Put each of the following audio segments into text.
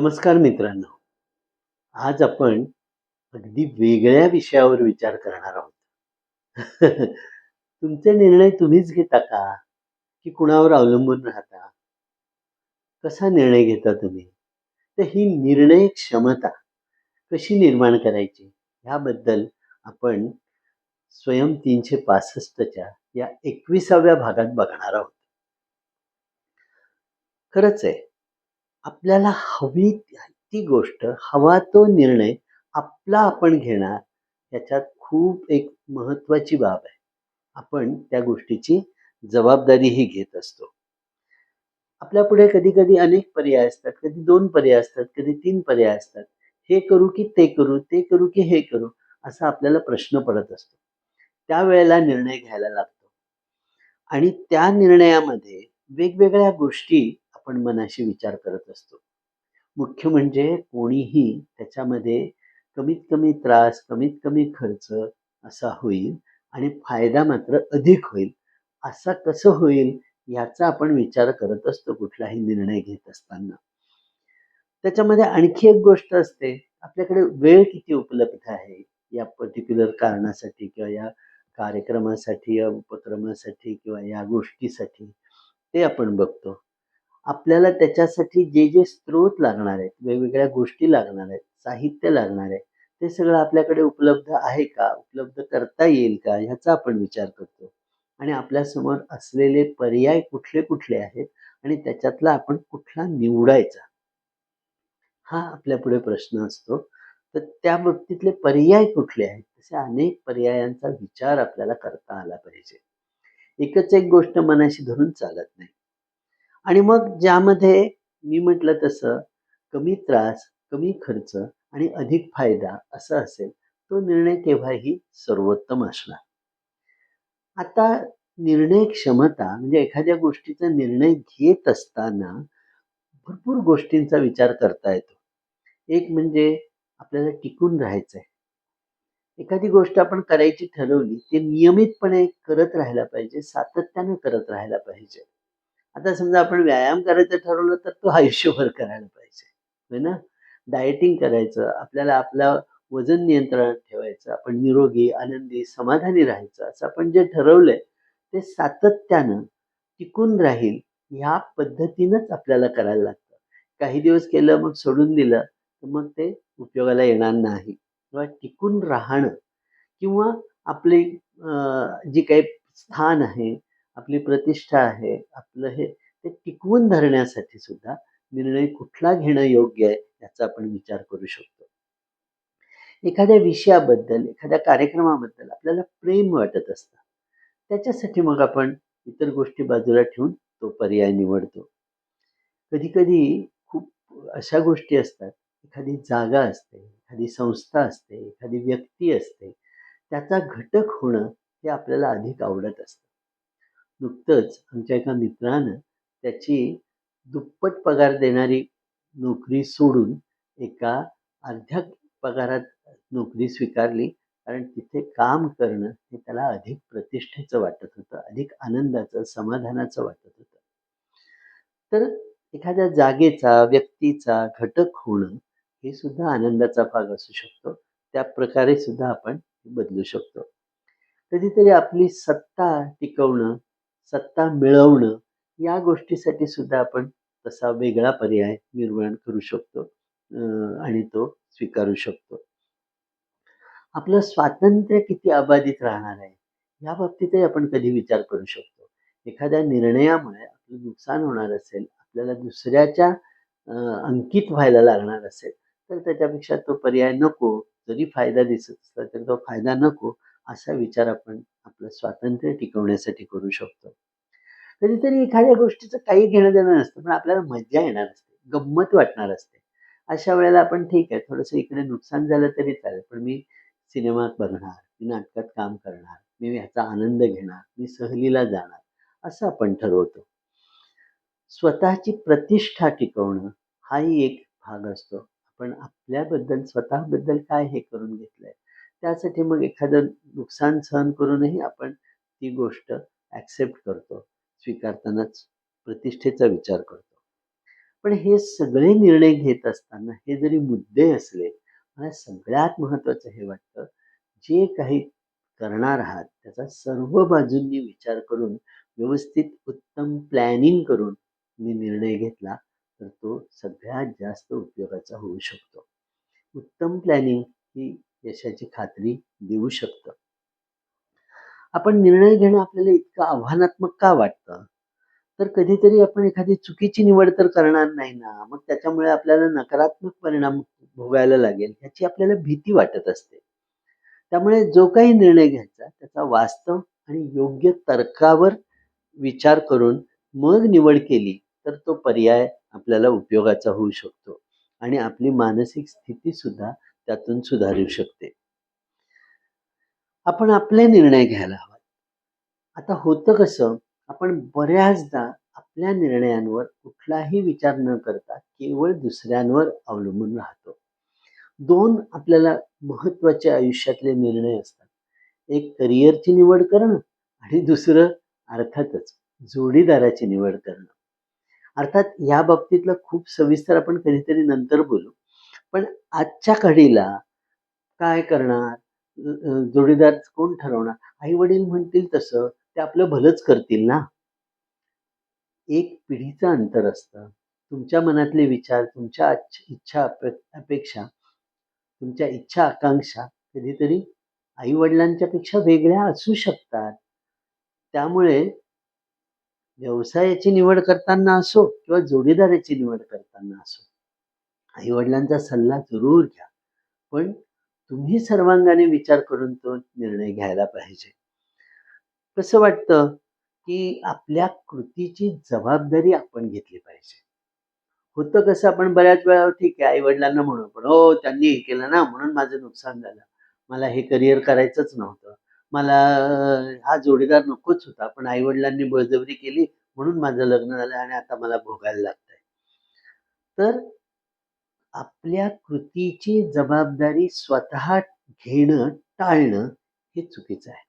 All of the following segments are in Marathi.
नमस्कार मित्रांनो. आज आपण अगदी वेगळ्या विषयावर विचार करणार आहोत. तुमचे निर्णय तुम्हीच घेता का? की कुणावर अवलंबून राहता? कसा निर्णय घेता तुम्ही? तर ही निर्णय क्षमता कशी निर्माण करायची? ह्याबद्दल आपण स्वयं तीनशे पासष्टच्या या एकविसाव्या भागात बघणार आहोत. खरंच आहे. आपल्याला हवी ती गोष्ट हवा तो निर्णय आपला आपण घेणार याच्यात खूप एक महत्त्वाची बाब आहे. आपण त्या गोष्टीची जबाबदारीही घेत असतो. आपल्या पुढे कधी कधी अनेक पर्याय असतात कधी दोन पर्याय असतात कधी तीन पर्याय असतात. हे करू की ते करू ते करू की हे करू असा आपल्याला प्रश्न पडत असतो. त्यावेळेला निर्णय घ्यायला लागतो. आणि त्या निर्णयामध्ये वेगवेगळ्या गोष्टी आपण मनाशी विचार करत असतो. मुख्य म्हणजे कोणीही त्याच्यामध्ये कमीत कमी त्रास कमीत कमी खर्च असा होईल आणि फायदा मात्र अधिक होईल. असा कसं होईल याचा आपण विचार करत असतो कुठलाही निर्णय घेत असताना. त्याच्यामध्ये आणखी एक गोष्ट असते. आपल्याकडे वेळ किती उपलब्ध आहे? या पर्टिक्युलर कारणासाठी किंवा या कार्यक्रमासाठी या उपक्रमासाठी किंवा या गोष्टीसाठी ते आपण बघतो. आपल्याला त्याच्यासाठी जे जे स्रोत लागणार आहेत वेगवेगळ्या गोष्टी लागणार आहेत साहित्य लागणार आहे ते सगळं आपल्याकडे उपलब्ध आहे का? उपलब्ध करता येईल का? ह्याचा आपण विचार करतो. आणि आपल्यासमोर असलेले पर्याय कुठले कुठले आहेत आणि त्याच्यातला आपण कुठला निवडायचा? हा आपल्या पुढे प्रश्न असतो. तर त्या बाबतीतले पर्याय कुठले आहेत? तसे अनेक पर्यायांचा विचार आपल्याला करता आला पाहिजे. एकच एक गोष्ट मनाशी धरून चालत नाही. आणि मग ज्यामध्ये मी म्हटलं तसं कमी त्रास कमी खर्च आणि अधिक फायदा असा असेल तो निर्णय केव्हाही सर्वोत्तम असणार. आता निर्णय क्षमता म्हणजे एखाद्या गोष्टीचा निर्णय घेत असताना भरपूर गोष्टींचा विचार करता येतो. एक म्हणजे आपल्याला टिकून राहायचं आहे एखादी गोष्ट आपण करायची ठरवली ती नियमितपणे करत राहायला पाहिजे सातत्याने करत राहायला पाहिजे. आता समजा आपण व्यायाम करायचं ठरवलं तर तो आयुष्यभर करायला पाहिजे. होय ना? डाएटिंग करायचं आपल्याला आपलं वजन नियंत्रणात ठेवायचं आपण निरोगी आनंदी समाधानी राहायचं असं आपण जे ठरवलंय ते सातत्यानं टिकून राहील ह्या पद्धतीनंच आपल्याला करायला लागतं. काही दिवस केलं मग सोडून दिलं तर मग ते उपयोगाला येणार नाही. किंवा टिकून राहणं किंवा आपले जी काही स्थान आहे आपली प्रतिष्ठा आहे आपलं हे ते टिकवून धरण्यासाठी सुद्धा निर्णय कुठला घेणं योग्य आहे याचा आपण विचार करू शकतो. एखाद्या विषयाबद्दल एखाद्या कार्यक्रमाबद्दल आपल्याला प्रेम वाटत असतं. त्याच्यासाठी मग आपण इतर गोष्टी बाजूला ठेवून तो पर्याय निवडतो. कधी कधी खूप अशा गोष्टी असतात एखादी जागा असते एखादी संस्था असते एखादी व्यक्ती असते त्याचा घटक होणं हे आपल्याला अधिक आवडत असतं. नुकतंच आमच्या एका मित्रानं त्याची दुप्पट पगार देणारी नोकरी सोडून एका अर्ध्या पगारात नोकरी स्वीकारली. कारण तिथे काम करणं हे त्याला अधिक प्रतिष्ठेचं वाटत होतं अधिक आनंदाचं समाधानाचं वाटत होतं. तर एखाद्या जागेचा व्यक्तीचा घटक होणं हे सुद्धा आनंदाचा भाग असू शकतो. त्या प्रकारे सुद्धा आपण बदलू शकतो. कधीतरी आपली सत्ता टिकवणं सत्ता मिळवणं या गोष्टीसाठी सुद्धा आपण तसा वेगळा पर्याय निर्माण करू शकतो आणि तो स्वीकारू शकतो. आपलं स्वातंत्र्य किती अबाधित राहणार आहे या बाबतीतही आपण कधी विचार करू शकतो. एखाद्या निर्णयामुळे आपलं नुकसान होणार असेल आपल्याला दुसऱ्याच्या अंकित व्हायला लागणार असेल तर त्याच्यापेक्षा तो पर्याय नको जरी फायदा दिसत असला तरी तो फायदा नको असा विचार आपण आपलं स्वातंत्र्य टिकवण्यासाठी करू शकतो. कधीतरी एखाद्या गोष्टीचं काही घेणं देणं नसतं पण आपल्याला मजा येणार असते गंमत वाटणार असते. अशा वेळेला आपण ठीक आहे थोडंसं इकडे नुकसान झालं तरी चालेल पण मी सिनेमात बघणार मी नाटकात काम करणार मी ह्याचा आनंद घेणार मी सहलीला जाणार असं आपण ठरवतो. स्वतःची प्रतिष्ठा टिकवणं हाही एक भाग असतो. आपण आपल्याबद्दल स्वतःबद्दल काय हे करून घेतलंय त्यासाठी मग एखादं नुकसान सहन करूनही आपण ती गोष्ट ॲक्सेप्ट करतो. स्वीकारतानाच प्रतिष्ठेचा विचार करतो. पण हे सगळे निर्णय घेत असताना हे जरी मुद्दे असले मला सगळ्यात महत्त्वाचं हे वाटतं जे काही करणार आहात त्याचा सर्व बाजूंनी विचार करून व्यवस्थित उत्तम प्लॅनिंग करून मी निर्णय घेतला तर तो सगळ्यात जास्त उपयोगाचा होऊ शकतो. उत्तम प्लॅनिंग ही यशाची खात्री देऊ शकतं. आपण निर्णय घेणं आपल्याला इतकं आव्हानात्मक का वाटतं? तर कधीतरी आपण एखादी चुकीची निवड तर करणार नाही ना? मग त्याच्यामुळे आपल्याला नकारात्मक परिणाम भोगायला लागेल ह्याची आपल्याला भीती वाटत असते. त्यामुळे जो काही निर्णय घ्यायचा त्याचा वास्तव आणि योग्य तर्कावर विचार करून मग निवड केली तर तो पर्याय आपल्याला उपयोगाचा होऊ शकतो. आणि आपली मानसिक स्थिती सुद्धा त्यातून सुधारू शकते. आपण आपले निर्णय घ्यायला हवा. आता होतं कसं आपण बऱ्याचदा आपल्या निर्णयांवर कुठलाही विचार न करता केवळ दुसऱ्यांवर अवलंबून राहतो. दोन आपल्याला महत्त्वाचे आयुष्यातले निर्णय असतात. एक करिअरची निवड करणं आणि दुसरं अर्थातच जोडीदाराची निवड करणं. अर्थात या बाबतीतलं खूप सविस्तर आपण कधीतरी नंतर बोलू. पण आजच्या घडीला काय करणार? जोडीदार कोण ठरवणार? आई वडील म्हणतील तसं ते आपलं भलंच करतील ना? एक पिढीचं अंतर असतं. तुमच्या मनातले विचार तुमच्या इच्छा अपेक्षा तुमच्या इच्छा आकांक्षा कधीतरी आई वडिलांच्या पेक्षा वेगळ्या असू शकतात. त्यामुळे व्यवसायाची निवड करताना असो किंवा जोडीदाराची निवड करताना असो आई वडिलांचा सल्ला जरूर घ्या. पण तुम्ही सर्वांगाने विचार करून तो निर्णय घ्यायला पाहिजे. कसं वाटतं की आपल्या कृतीची जबाबदारी आपण घेतली पाहिजे? होतं कसं आपण बऱ्याच वेळा ठीक आहे आई वडिलांना म्हणू पण हो त्यांनी हे केलं ना म्हणून माझं नुकसान झालं. मला हे करिअर करायचंच नव्हतं. मला हा जोडीदार नकोच होता पण आई वडिलांनी बळजबरी केली म्हणून माझं लग्न झालं आणि आता मला भोगायला लागतंय. तर आपल्या कृतीची जबाबदारी स्वतः घेणं टाळणं हे चुकीचं आहे.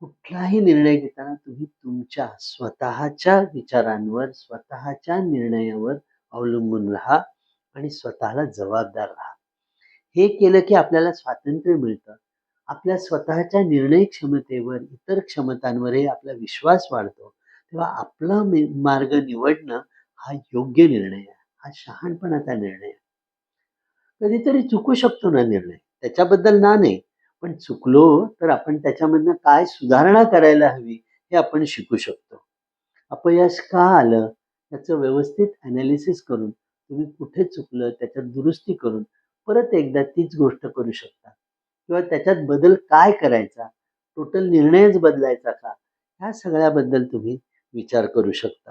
कुठलाही निर्णय घेताना तुम्ही तुमच्या स्वतःच्या विचारांवर स्वतःच्या निर्णयावर अवलंबून राहा आणि स्वतःला जबाबदार राहा. हे केलं की आपल्याला स्वातंत्र्य मिळतं. आपल्या स्वतःच्या निर्णय क्षमतेवर इतर क्षमतांवरही आपला विश्वास वाढतो. तेव्हा आपला मार्ग निवडणं हा योग्य निर्णय आहे. हा शहाणपणाचा निर्णय कधीतरी चुकू शकतो ना निर्णय. त्याच्याबद्दल ना नाही पण चुकलो तर आपण त्याच्यामधनं काय सुधारणा करायला हवी हे आपण शिकू शकतो. अपयश का आलं त्याचं व्यवस्थित अनालिसिस करून तुम्ही कुठे चुकलं त्याच्यात दुरुस्ती करून परत एकदा तीच गोष्ट करू शकता. किंवा त्याच्यात बदल काय करायचा टोटल निर्णयच बदलायचा का ह्या सगळ्याबद्दल तुम्ही विचार करू शकता.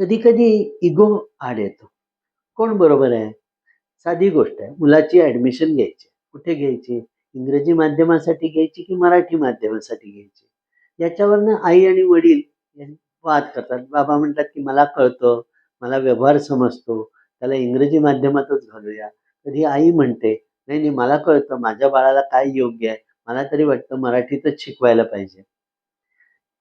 कधी कधी इगो आड येतो. कोण बरोबर आहे? साधी गोष्ट आहे. मुलाची ॲडमिशन घ्यायची. कुठे घ्यायची? इंग्रजी माध्यमासाठी घ्यायची की मराठी माध्यमासाठी घ्यायची? याच्यावरनं आई आणि वडील वाद करतात. बाबा म्हणतात की मला कळतं मला व्यवहार समजतो त्याला इंग्रजी माध्यमातच घालूया. कधी आई म्हणते नाही नाही मला कळतं माझ्या बाळाला काय योग्य आहे? मला तरी वाटतं मराठीतच शिकवायला पाहिजे.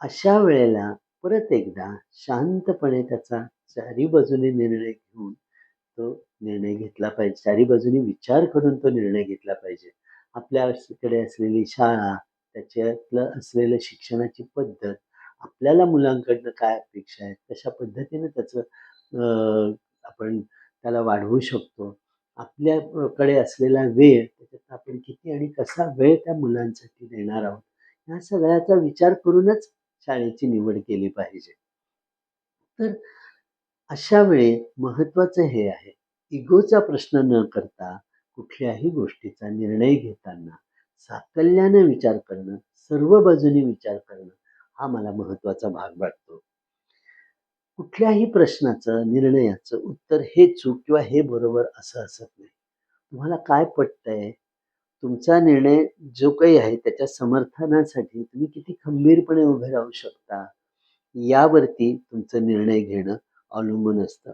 अशा वेळेला परत एकदा शांतपणे त्याचा चारी बाजूने निर्णय घेऊन तो निर्णय घेतला पाहिजे. चारी बाजूने विचार करून तो निर्णय घेतला पाहिजे. आपल्याकडे असलेली शाळा त्याच्यातलं असलेलं शिक्षणाची पद्धत आपल्याला मुलांकडनं काय अपेक्षा आहेत कशा पद्धतीनं त्याचं अं, आपण त्याला वाढवू शकतो? आपल्याकडे असलेला वेळ त्याच्यात आपण किती आणि कसा वेळ त्या मुलांसाठी देणार आहोत? ह्या सगळ्याचा विचार करूनच शाळेची निवड केली पाहिजे. तर अशा वेळी महत्त्वाचं हे आहे इगोचा प्रश्न न करता कुठल्याही गोष्टीचा निर्णय घेताना साकल्यानं विचार करणं सर्व बाजूनी विचार करणं हा मला महत्त्वाचा भाग वाटतो. कुठल्याही प्रश्नाचं निर्णयाचं उत्तर हे चूक किंवा हे बरोबर असं असत नाही. तुम्हाला काय पटतंय? तुमचा निर्णय जो काही आहे त्याच्या समर्थनासाठी तुम्ही किती खंबीरपणे उभे राहू शकता यावरती तुमचं निर्णय घेणं अवलंबून असतं.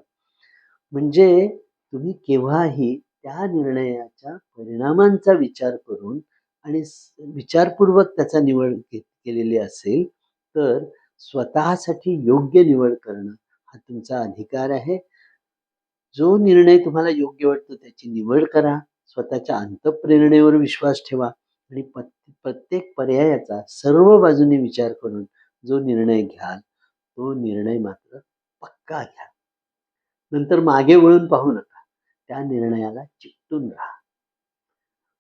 म्हणजे तुम्ही केव्हाही त्या निर्णयाच्या परिणामांचा विचार करून आणि विचारपूर्वक त्याचा निवड केलेली असेल तर स्वतःसाठी योग्य निवड करणं हा तुमचा अधिकार आहे. जो निर्णय तुम्हाला योग्य वाटतो त्याची निवड करा. स्वतःच्या अंतप्रेरणेवर विश्वास ठेवा आणि प्रत्येक पर्यायाचा सर्व बाजूने विचार करून जो निर्णय घ्याल तो निर्णय मात्र पक्का घ्या. नंतर मागे वळून पाहू नका. त्या निर्णयाला चिकटून राहा.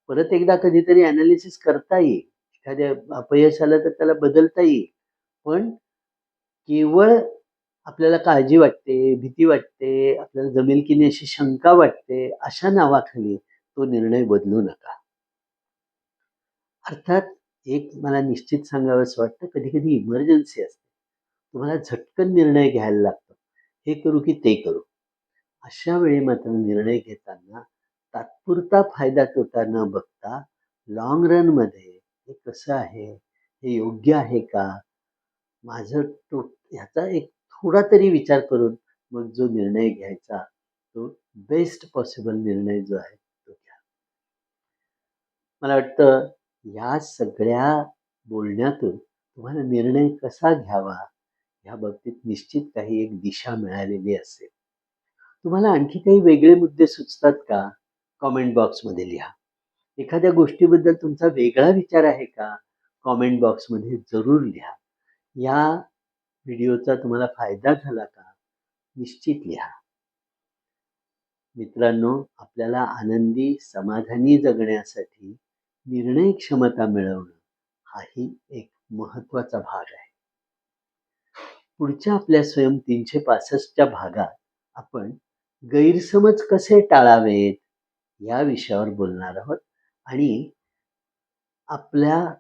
परत एकदा कधीतरी अनालिसिस करता येईल. एखाद्या अपयश आलं तर त्याला बदलता येईल. पण केवळ आपल्याला काळजी वाटते भीती वाटते आपल्याला जमेल की नाही अशी शंका वाटते अशा नावाखाली तो निर्णय बदलू नका. अर्थात एक मला निश्चित सांगावंसं वाटतं कधी कधी इमर्जन्सी असते. तुम्हाला झटकन निर्णय घ्यायला लागतो. हे करू की ते करू. अशा वेळी मात्र निर्णय घेताना तात्पुरता फायदा तोटा न बघता लॉंग रनमध्ये हे कसं आहे? हे योग्य आहे का? माझं तो ह्याचा एक थोडा तरी विचार करून मग जो निर्णय घ्यायचा तो बेस्ट पॉसिबल निर्णय जो आहे मला वाटतं या सगळ्या बोलण्यातून तुम्हाला निर्णय कसा घ्यावा ह्या बाबतीत निश्चित काही एक दिशा मिळालेली असेल. तुम्हाला आणखी काही वेगळे मुद्दे सुचतात का? कॉमेंट बॉक्समध्ये लिहा. एखाद्या गोष्टीबद्दल तुमचा वेगळा विचार आहे का? कॉमेंट बॉक्समध्ये जरूर लिहा. या व्हिडिओचा तुम्हाला फायदा झाला का? निश्चित लिहा. मित्रांनो आपल्याला आनंदी समाधानी जगण्यासाठी निर्णय क्षमता मिळवणं हाही एक महत्त्वाचा भाग आहे. पुढच्या आपल्या स्वयं तीनशे पासष्टच्या भागात आपण गैरसमज कसे टाळावेत या विषयावर बोलणार आहोत आणि आपल्या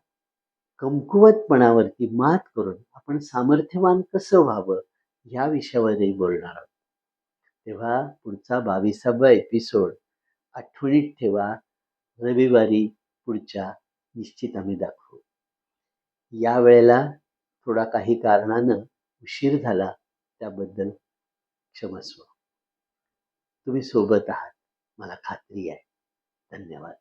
कमकुवतपणावरती मात करून आपण सामर्थ्यवान कसं व्हावं या विषयावरही बोलणार आहोत. तेव्हा पुढचा बावीसावा एपिसोड आठवणीत ठेवा. रविवारी पुढच्या निश्चित आम्ही दाखवू. या वेळेला थोडा काही कारणानं उशीर झाला त्याबद्दल क्षमस्व तुम्ही सोबत आहात. मला खात्री आहे. धन्यवाद.